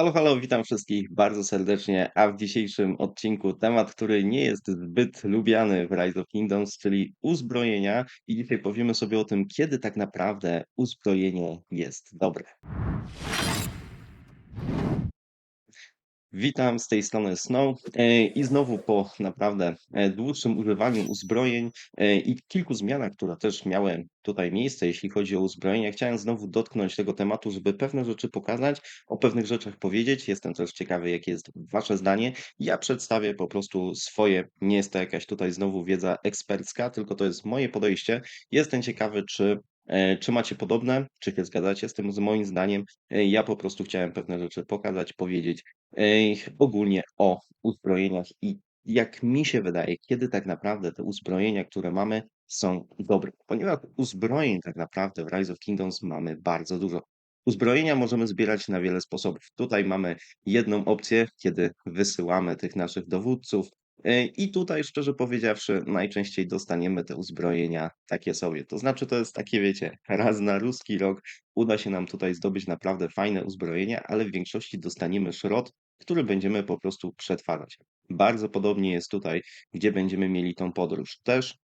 Halo, halo, witam wszystkich bardzo serdecznie, a w dzisiejszym odcinku temat, który nie jest zbyt lubiany w Rise of Kingdoms, czyli uzbrojenia. I dzisiaj powiemy sobie o tym, kiedy tak naprawdę uzbrojenie jest dobre. Witam z tej strony Snow e, i znowu po naprawdę e, dłuższym używaniu uzbrojeń e, i kilku zmianach, które też miały tutaj miejsce, jeśli chodzi o uzbrojenie, chciałem znowu dotknąć tego tematu, żeby pewne rzeczy pokazać, o pewnych rzeczach powiedzieć. Jestem też ciekawy, jakie jest Wasze zdanie. Ja przedstawię po prostu swoje, nie jest to jakaś tutaj znowu wiedza ekspercka, tylko to jest moje podejście. Jestem ciekawy, czy czy macie podobne? Czy się zgadzacie z tym? Z moim zdaniem, e, ja po prostu chciałem pewne rzeczy pokazać, powiedzieć e, ogólnie o uzbrojeniach i jak mi się wydaje, kiedy tak naprawdę te uzbrojenia, które mamy, są dobre. Ponieważ uzbrojeń tak naprawdę w Rise of Kingdoms mamy bardzo dużo. Uzbrojenia możemy zbierać na wiele sposobów. Tutaj mamy jedną opcję, kiedy wysyłamy tych naszych dowódców, E, I tutaj, szczerze powiedziawszy, najczęściej dostaniemy te uzbrojenia takie sobie. To znaczy, to jest takie, wiecie, raz na ruski rok uda się nam tutaj zdobyć naprawdę fajne uzbrojenia, ale w większości dostaniemy szrot, który będziemy po prostu przetwarzać. Bardzo podobnie jest tutaj, gdzie będziemy mieli tą podróż. Też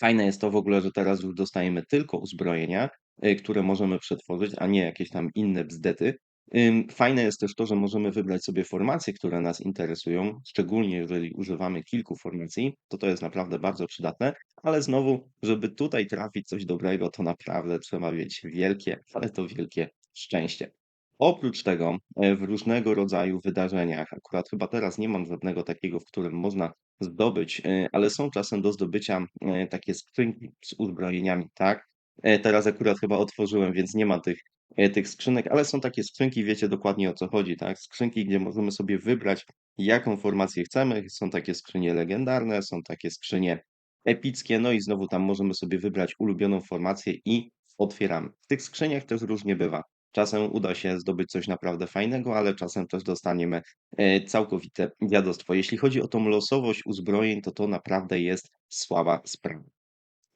fajne jest to w ogóle, że teraz już dostajemy tylko uzbrojenia, e, które możemy przetworzyć, a nie jakieś tam inne bzdety. Fajne jest też to, że możemy wybrać sobie formacje, które nas interesują, szczególnie jeżeli używamy kilku formacji, to to jest naprawdę bardzo przydatne, ale znowu, żeby tutaj trafić coś dobrego, to naprawdę trzeba mieć wielkie, ale to wielkie szczęście. Oprócz tego e, w różnego rodzaju wydarzeniach, akurat chyba teraz nie mam żadnego takiego, w którym można zdobyć, e, ale są czasem do zdobycia e, takie skrzynki z uzbrojeniami, tak? Teraz akurat chyba otworzyłem, więc nie ma tych tych skrzynek, ale są takie skrzynki, wiecie dokładnie o co chodzi, tak? Skrzynki, gdzie możemy sobie wybrać, jaką formację chcemy. Są takie skrzynie legendarne, są takie skrzynie epickie, no i znowu tam możemy sobie wybrać ulubioną formację i otwieramy. W tych skrzyniach też różnie bywa. Czasem uda się zdobyć coś naprawdę fajnego, ale czasem też dostaniemy e, całkowite dziadostwo. Jeśli chodzi o tą losowość uzbrojeń, to to naprawdę jest słaba sprawa.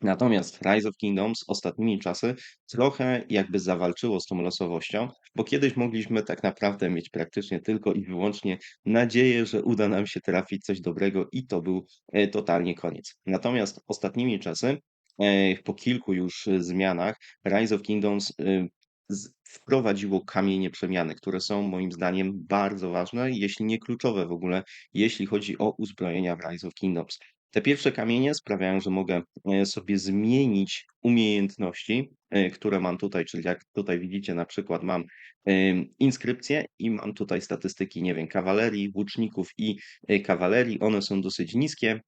Natomiast Rise of Kingdoms ostatnimi czasy trochę jakby zawalczyło z tą losowością, bo kiedyś mogliśmy tak naprawdę mieć praktycznie tylko i wyłącznie nadzieję, że uda nam się trafić coś dobrego i to był e, totalnie koniec. Natomiast ostatnimi czasy, e, po kilku już zmianach, Rise of Kingdoms e, wprowadziło kamienie przemiany, które są moim zdaniem bardzo ważne, jeśli nie kluczowe w ogóle, jeśli chodzi o uzbrojenia w Rise of Kingdoms. Te pierwsze kamienie sprawiają, że mogę e, sobie zmienić umiejętności, e, które mam tutaj, czyli jak tutaj widzicie, na przykład mam inskrypcje i mam tutaj statystyki, nie wiem, kawalerii, łuczników i e, kawalerii. One są dosyć niskie,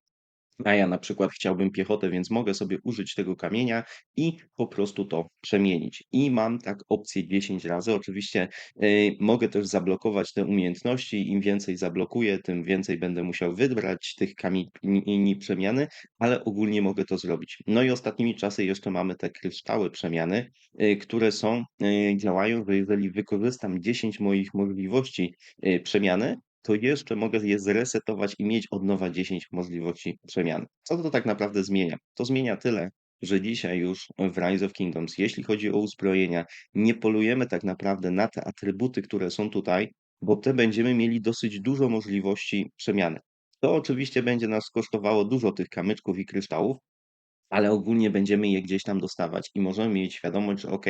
a ja na przykład chciałbym piechotę, więc mogę sobie użyć tego kamienia i po prostu to przemienić. I mam tak opcję 10 razy. Oczywiście y, mogę też zablokować te umiejętności. Im więcej zablokuję, tym więcej będę musiał wybrać tych kamieni przemiany, ale ogólnie mogę to zrobić. No i ostatnimi czasy jeszcze mamy te kryształy przemiany, y, które są, y, działają, że jeżeli wykorzystam 10 moich możliwości przemiany, to jeszcze mogę je zresetować i mieć od nowa 10 możliwości przemian. Co to tak naprawdę zmienia? To zmienia tyle, że dzisiaj już w Rise of Kingdoms, jeśli chodzi o uzbrojenia, nie polujemy tak naprawdę na te atrybuty, które są tutaj, bo te będziemy mieli dosyć dużo możliwości przemiany. To oczywiście będzie nas kosztowało dużo tych kamyczków i kryształów, ale ogólnie będziemy je gdzieś tam dostawać i możemy mieć świadomość, że ok,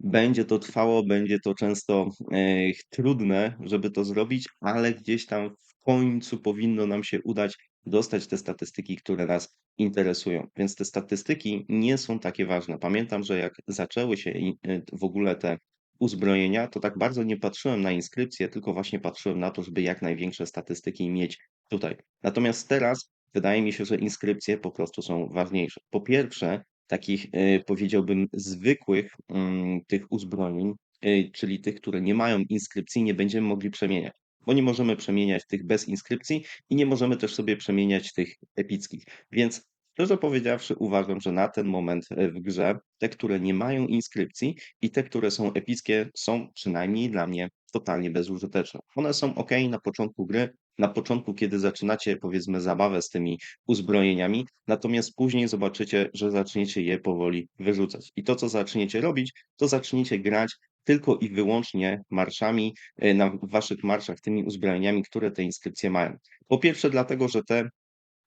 będzie to trwało, będzie to często e, trudne, żeby to zrobić, ale gdzieś tam w końcu powinno nam się udać dostać te statystyki, które nas interesują. Więc te statystyki nie są takie ważne. Pamiętam, że jak zaczęły się e, w ogóle te uzbrojenia, to tak bardzo nie patrzyłem na inskrypcję, tylko właśnie patrzyłem na to, żeby jak największe statystyki mieć tutaj. Natomiast teraz wydaje mi się, że inskrypcje po prostu są ważniejsze. Po pierwsze, takich, e, powiedziałbym, zwykłych mm, tych uzbrojeń, e, czyli tych, które nie mają inskrypcji, nie będziemy mogli przemieniać. Bo nie możemy przemieniać tych bez inskrypcji i nie możemy też sobie przemieniać tych epickich. Więc Szczerze powiedziawszy, uważam, że na ten moment e, w grze te, które nie mają inskrypcji i te, które są epickie, są przynajmniej dla mnie totalnie bezużyteczne. One są ok na początku gry, na początku, kiedy zaczynacie, powiedzmy, zabawę z tymi uzbrojeniami, natomiast później zobaczycie, że zaczniecie je powoli wyrzucać. I to, co zaczniecie robić, to zaczniecie grać tylko i wyłącznie marszami, e, na waszych marszach tymi uzbrojeniami, które te inskrypcje mają. Po pierwsze dlatego, że te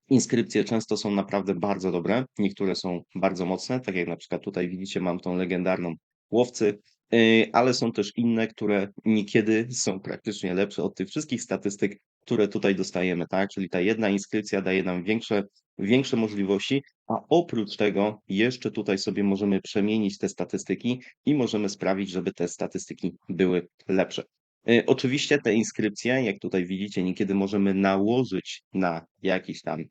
inskrypcje często są naprawdę bardzo dobre, niektóre są bardzo mocne, tak jak na przykład tutaj widzicie mam tą legendarną Łowcy, y, ale są też inne, które niekiedy są praktycznie lepsze od tych wszystkich statystyk, które tutaj dostajemy, tak? Czyli ta jedna inskrypcja daje nam większe większe możliwości, a oprócz tego jeszcze tutaj sobie możemy przemienić te statystyki i możemy sprawić, żeby te statystyki były lepsze. Y, oczywiście te inskrypcje, jak tutaj widzicie, niekiedy możemy nałożyć na jakiś tam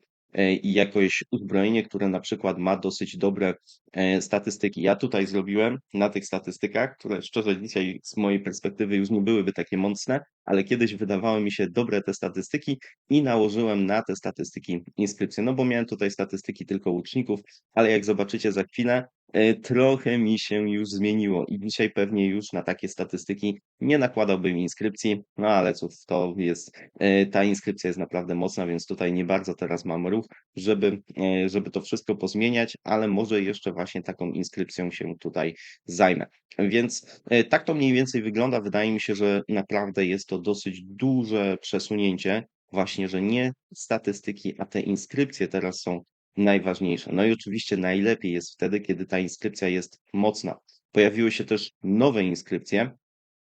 i jakoś uzbrojenie, które na przykład ma dosyć dobre e, statystyki. Ja tutaj zrobiłem na tych statystykach, które szczerze dzisiaj z mojej perspektywy już nie byłyby takie mocne, ale kiedyś wydawały mi się dobre te statystyki i nałożyłem na te statystyki inskrypcje. No bo miałem tutaj statystyki tylko łuczników, ale jak zobaczycie za chwilę, e, trochę mi się już zmieniło i dzisiaj pewnie już na takie statystyki nie nakładałbym inskrypcji, no ale cóż, to jest, ta inskrypcja jest naprawdę mocna, więc tutaj nie bardzo teraz mam ruch, żeby, żeby to wszystko pozmieniać, ale może jeszcze właśnie taką inskrypcją się tutaj zajmę. Więc tak to mniej więcej wygląda. Wydaje mi się, że naprawdę jest to dosyć duże przesunięcie, właśnie, że nie statystyki, a te inskrypcje teraz są najważniejsze. No i oczywiście najlepiej jest wtedy, kiedy ta inskrypcja jest mocna. Pojawiły się też nowe inskrypcje,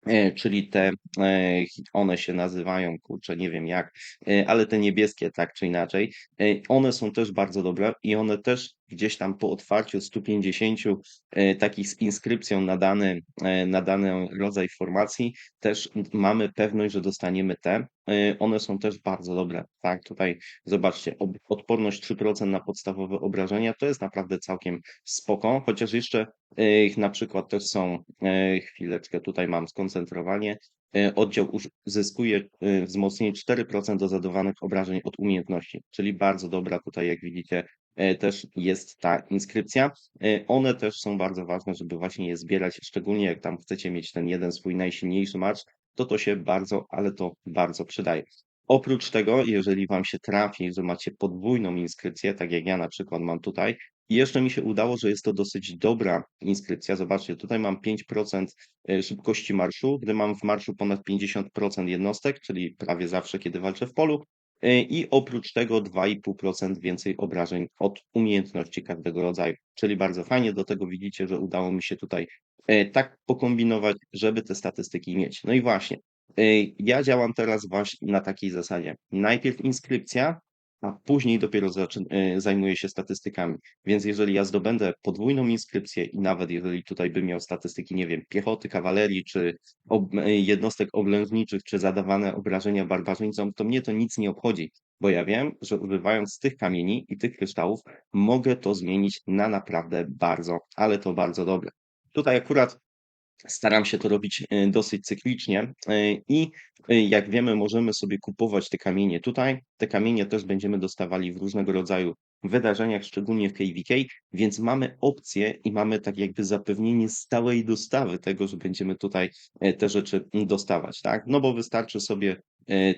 E, czyli te, e, one się nazywają, kurczę, nie wiem jak, e, ale te niebieskie tak czy inaczej, one są też bardzo dobre i one też gdzieś tam po otwarciu 150 takich z inskrypcją na dany, na dany rodzaj formacji, też mamy pewność, że dostaniemy te. One są też bardzo dobre, tak? Tutaj zobaczcie, odporność 3% na podstawowe obrażenia, to jest naprawdę całkiem spoko, chociaż jeszcze na przykład też są, chwileczkę, tutaj mam skoncentrowanie, oddział zyskuje wzmocnienie 4% do zadawanych obrażeń od umiejętności, czyli bardzo dobra tutaj, jak widzicie, też jest ta inskrypcja. One też są bardzo ważne, żeby właśnie je zbierać, szczególnie jak tam chcecie mieć ten jeden swój najsilniejszy marsz, to to się bardzo, ale to bardzo przydaje. Oprócz tego, jeżeli Wam się trafi, że macie podwójną inskrypcję, tak jak ja na przykład mam tutaj, i jeszcze mi się udało, że jest to dosyć dobra inskrypcja. Zobaczcie, tutaj mam 5% e, szybkości marszu, gdy mam w marszu ponad 50% jednostek, czyli prawie zawsze, kiedy walczę w polu. E, I oprócz tego 2,5% więcej obrażeń od umiejętności każdego rodzaju. Czyli bardzo fajnie. Do tego widzicie, że udało mi się tutaj e, tak pokombinować, żeby te statystyki mieć. No i właśnie, ja działam teraz właśnie na takiej zasadzie. Najpierw inskrypcja, a później dopiero y, zajmuję się statystykami. Więc jeżeli ja zdobędę podwójną inskrypcję i nawet jeżeli tutaj bym miał statystyki, nie wiem, piechoty, kawalerii, czy ob y, jednostek oblężniczych, czy zadawane obrażenia barbarzyńcom, to mnie to nic nie obchodzi, bo ja wiem, że używając tych kamieni i tych kryształów mogę to zmienić na naprawdę bardzo, ale to bardzo dobre. Tutaj akurat Staram się to robić e, dosyć cyklicznie e, i e, jak wiemy, możemy sobie kupować te kamienie tutaj. Te kamienie też będziemy dostawali w różnego rodzaju wydarzeniach, szczególnie w KVK, więc mamy opcję i mamy tak jakby zapewnienie stałej dostawy tego, że będziemy tutaj te rzeczy dostawać, tak? No bo wystarczy sobie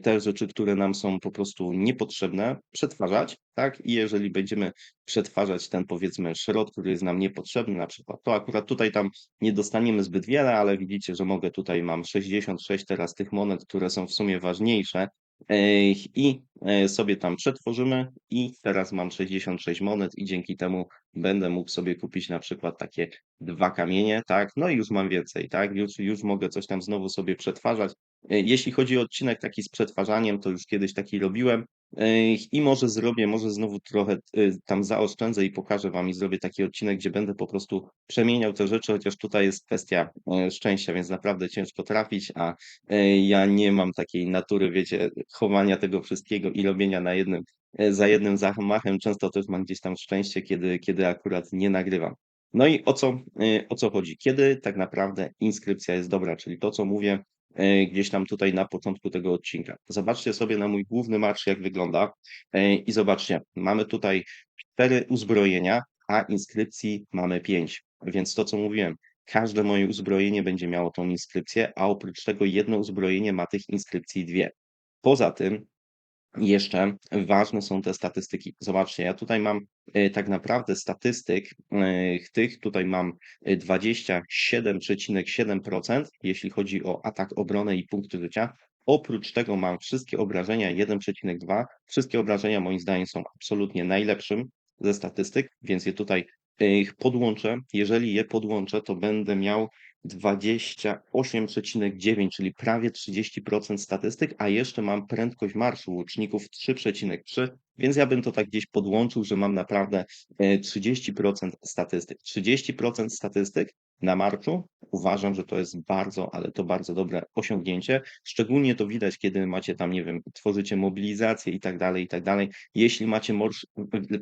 te rzeczy, które nam są po prostu niepotrzebne, przetwarzać, tak? I jeżeli będziemy przetwarzać ten, powiedzmy, szrot, który jest nam niepotrzebny, na przykład, to akurat tutaj tam nie dostaniemy zbyt wiele, ale widzicie, że mogę tutaj mam 66 teraz tych monet, które są w sumie ważniejsze, i e, sobie tam przetworzymy i teraz mam 66 monet i dzięki temu będę mógł sobie kupić na przykład takie dwa kamienie, tak? No i już mam więcej, tak? Już, już mogę coś tam znowu sobie przetwarzać. E, jeśli chodzi o odcinek taki z przetwarzaniem, to już kiedyś taki robiłem e, i może zrobię, może znowu trochę tam zaoszczędzę i pokażę Wam i zrobię taki odcinek, gdzie będę po prostu przemieniał te rzeczy, chociaż tutaj jest kwestia szczęścia, więc naprawdę ciężko trafić, a ja nie mam takiej natury, wiecie, chowania tego wszystkiego i robienia na jednym, e, za jednym zamachem. Często też mam gdzieś tam szczęście, kiedy, kiedy akurat nie nagrywam. No i o co, e, o co chodzi? Kiedy tak naprawdę inskrypcja jest dobra, czyli to, co mówię e, gdzieś tam tutaj na początku tego odcinka. Zobaczcie sobie na mój główny marsz, jak wygląda i zobaczcie, mamy tutaj cztery uzbrojenia, a inskrypcji mamy pięć. Więc to, co mówiłem, każde moje uzbrojenie będzie miało tą inskrypcję, a oprócz tego jedno uzbrojenie ma tych inskrypcji dwie. Poza tym jeszcze ważne są te statystyki. Zobaczcie, ja tutaj mam, e, tak naprawdę statystyk, e, tych tutaj mam, e, 27,7%, jeśli chodzi o atak, obronę i punkty życia. Oprócz tego mam wszystkie obrażenia 1,2. Wszystkie obrażenia moim zdaniem są absolutnie najlepszym ze statystyk, więc je tutaj, podłączę. Jeżeli je podłączę, to będę miał 28,9, czyli prawie 30% statystyk, a jeszcze mam prędkość marszu łuczników 3,3, więc ja bym to tak gdzieś podłączył, że mam naprawdę e, 30% statystyk. 30% statystyk na marszu uważam, że to jest bardzo, ale to bardzo dobre osiągnięcie. Szczególnie to widać, kiedy macie tam, nie wiem, tworzycie mobilizację i tak dalej, i tak dalej. Jeśli macie marsz,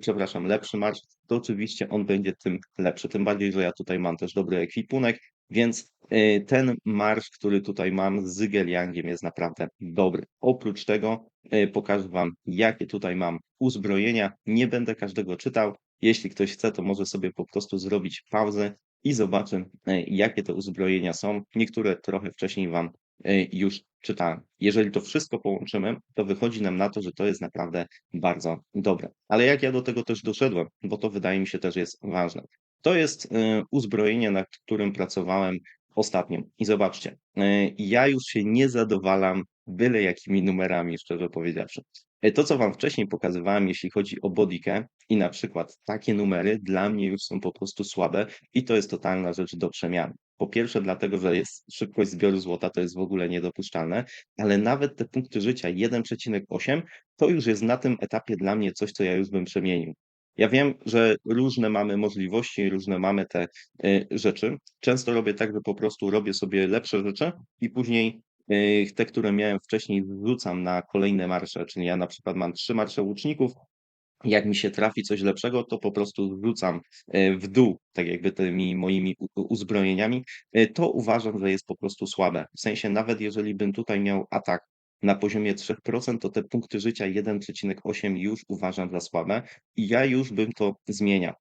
przepraszam, lepszy marsz, to oczywiście on będzie tym lepszy. Tym bardziej, że ja tutaj mam też dobry ekwipunek, więc y, ten marsz, który tutaj mam z Geliangiem jest naprawdę dobry. Oprócz tego y, pokażę Wam, jakie tutaj mam uzbrojenia. Nie będę każdego czytał. Jeśli ktoś chce, to może sobie po prostu zrobić pauzę i zobaczę, y, jakie te uzbrojenia są. Niektóre trochę wcześniej Wam już czytałem. Jeżeli to wszystko połączymy, to wychodzi nam na to, że to jest naprawdę bardzo dobre. Ale jak ja do tego też doszedłem, bo to wydaje mi się też jest ważne. To jest y, uzbrojenie, nad którym pracowałem ostatnio. I zobaczcie, y, ja już się nie zadowalam byle jakimi numerami, szczerze powiedziawszy. Y, to, co Wam wcześniej pokazywałem, jeśli chodzi o bodykę i na przykład takie numery, dla mnie już są po prostu słabe i to jest totalna rzecz do przemiany. Po pierwsze, dlatego, że jest szybkość zbioru złota, to jest w ogóle niedopuszczalne, ale nawet te punkty życia 1,8 to już jest na tym etapie dla mnie coś, co ja już bym przemienił. Ja wiem, że różne mamy możliwości, różne mamy te y, rzeczy. Często robię tak, że po prostu robię sobie lepsze rzeczy i później y, te, które miałem wcześniej, wrzucam na kolejne marsze. Czyli ja na przykład mam trzy marsze łuczników, jak mi się trafi coś lepszego, to po prostu wrzucam y, w dół, tak jakby tymi moimi uzbrojeniami. To uważam, że jest po prostu słabe. W sensie, nawet jeżeli bym tutaj miał atak na poziomie 3%, to te punkty życia 1,8 już uważam za słabe i ja już bym to zmieniał.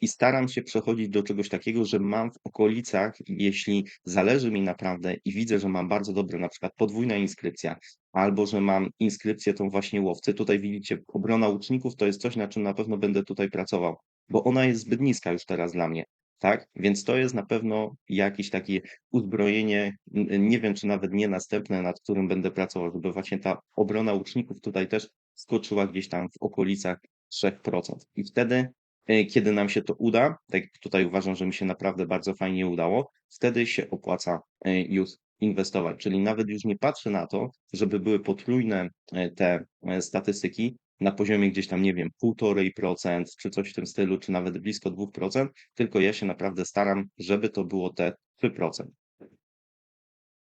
I staram się przechodzić do czegoś takiego, że mam w okolicach, jeśli zależy mi naprawdę i widzę, że mam bardzo dobre, na przykład podwójna inskrypcja, albo że mam inskrypcję tą właśnie łowcy. Tutaj widzicie, obrona łuczników to jest coś, na czym na pewno będę tutaj pracował, bo ona jest zbyt niska już teraz dla mnie tak? Więc to jest na pewno jakieś takie uzbrojenie, nie wiem, czy nawet nie następne, nad którym będę pracował, żeby właśnie ta obrona łuczników tutaj też skoczyła gdzieś tam w okolicach 3%. I wtedy, e, kiedy nam się to uda, tak tutaj uważam, że mi się naprawdę bardzo fajnie udało, wtedy się opłaca e, już inwestować. Czyli nawet już nie patrzę na to, żeby były potrójne e, te statystyki, na poziomie gdzieś tam, nie wiem, 1,5% czy coś w tym stylu, czy nawet blisko 2%, tylko ja się naprawdę staram, żeby to było te 3%.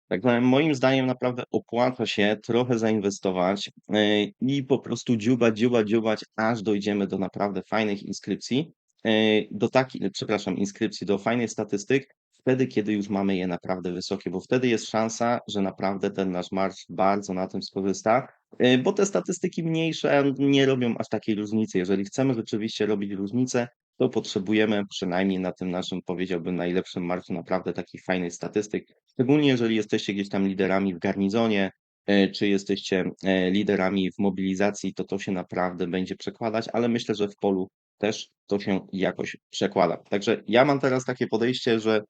Także moim zdaniem naprawdę opłaca się trochę zainwestować yy, i po prostu dziubać, dziubać, dziubać, aż dojdziemy do naprawdę fajnych inskrypcji, yy, do takich, przepraszam, inskrypcji, do fajnych statystyk, wtedy, kiedy już mamy je naprawdę wysokie, bo wtedy jest szansa, że naprawdę ten nasz marsz bardzo na tym skorzysta, bo te statystyki mniejsze nie robią aż takiej różnicy. Jeżeli chcemy rzeczywiście robić różnicę, to potrzebujemy przynajmniej na tym naszym, powiedziałbym, najlepszym marszu naprawdę takich fajnych statystyk. Szczególnie jeżeli jesteście gdzieś tam liderami w garnizonie, y, czy jesteście y, liderami w mobilizacji, to to się naprawdę będzie przekładać, ale myślę, że w polu też to się jakoś przekłada. Także ja mam teraz takie podejście, że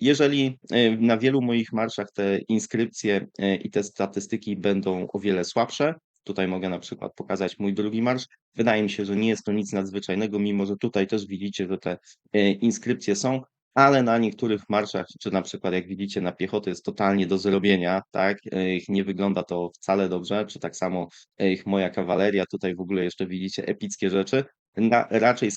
jeżeli e, na wielu moich marszach te inskrypcje e, i te statystyki będą o wiele słabsze, tutaj mogę na przykład pokazać mój drugi marsz, wydaje mi się, że nie jest to nic nadzwyczajnego, mimo że tutaj też widzicie, że te e, inskrypcje są, ale na niektórych marszach, czy na przykład jak widzicie na piechoty jest totalnie do zrobienia, tak, nie wygląda to wcale dobrze, czy tak samo ich moja kawaleria, tutaj w ogóle jeszcze widzicie epickie rzeczy, na, raczej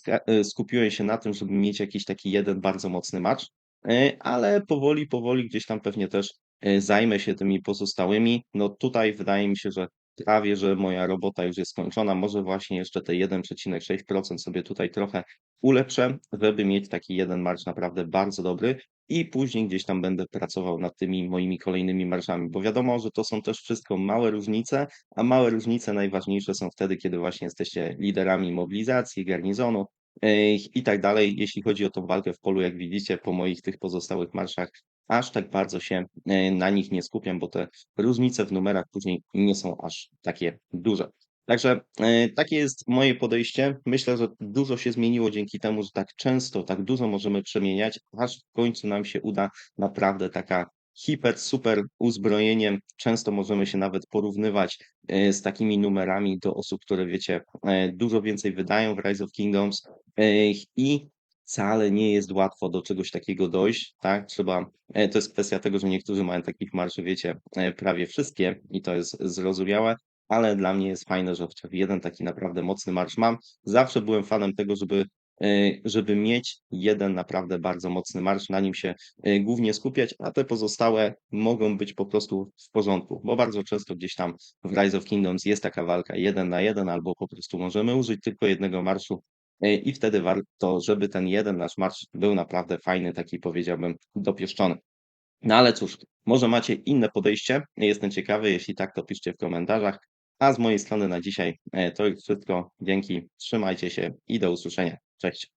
skupiłem się na tym, żeby mieć jakiś taki jeden bardzo mocny match, E, ale powoli, powoli gdzieś tam pewnie też e, zajmę się tymi pozostałymi. No tutaj wydaje mi się, że prawie, że moja robota już jest skończona. Może właśnie jeszcze te 1,6% sobie tutaj trochę ulepszę, żeby mieć taki jeden marsz naprawdę bardzo dobry i później gdzieś tam będę pracował nad tymi moimi kolejnymi marszami, bo wiadomo, że to są też wszystko małe różnice, a małe różnice najważniejsze są wtedy, kiedy właśnie jesteście liderami mobilizacji, garnizonu, i tak dalej. Jeśli chodzi o tą walkę w polu, jak widzicie po moich tych pozostałych marszach, aż tak bardzo się, e, na nich nie skupiam, bo te różnice w numerach później nie są aż takie duże. Także, e, takie jest moje podejście. Myślę, że dużo się zmieniło dzięki temu, że tak często, tak dużo możemy przemieniać, aż w końcu nam się uda naprawdę taka hiper, super uzbrojenie. Często możemy się nawet porównywać, e, z takimi numerami do osób, które wiecie, e, dużo więcej wydają w Rise of Kingdoms, e, i wcale nie jest łatwo do czegoś takiego dojść, tak? Trzeba to jest kwestia tego, że niektórzy mają takich marszy, wiecie, prawie wszystkie i to jest zrozumiałe, ale dla mnie jest fajne, że chociaż jeden taki naprawdę mocny marsz mam. Zawsze byłem fanem tego, żeby, żeby mieć jeden naprawdę bardzo mocny marsz, na nim się, e, głównie skupiać, a te pozostałe mogą być po prostu w porządku, bo bardzo często gdzieś tam w Rise of Kingdoms jest taka walka 1 na 1 albo po prostu możemy użyć tylko jednego marszu, e, i wtedy warto, żeby ten jeden nasz marsz był naprawdę fajny, taki powiedziałbym dopieszczony. No ale cóż, może macie inne podejście, jestem ciekawy, jeśli tak, to piszcie w komentarzach. A z mojej strony na dzisiaj, to już wszystko. Dzięki, trzymajcie się i do usłyszenia. じゃあ、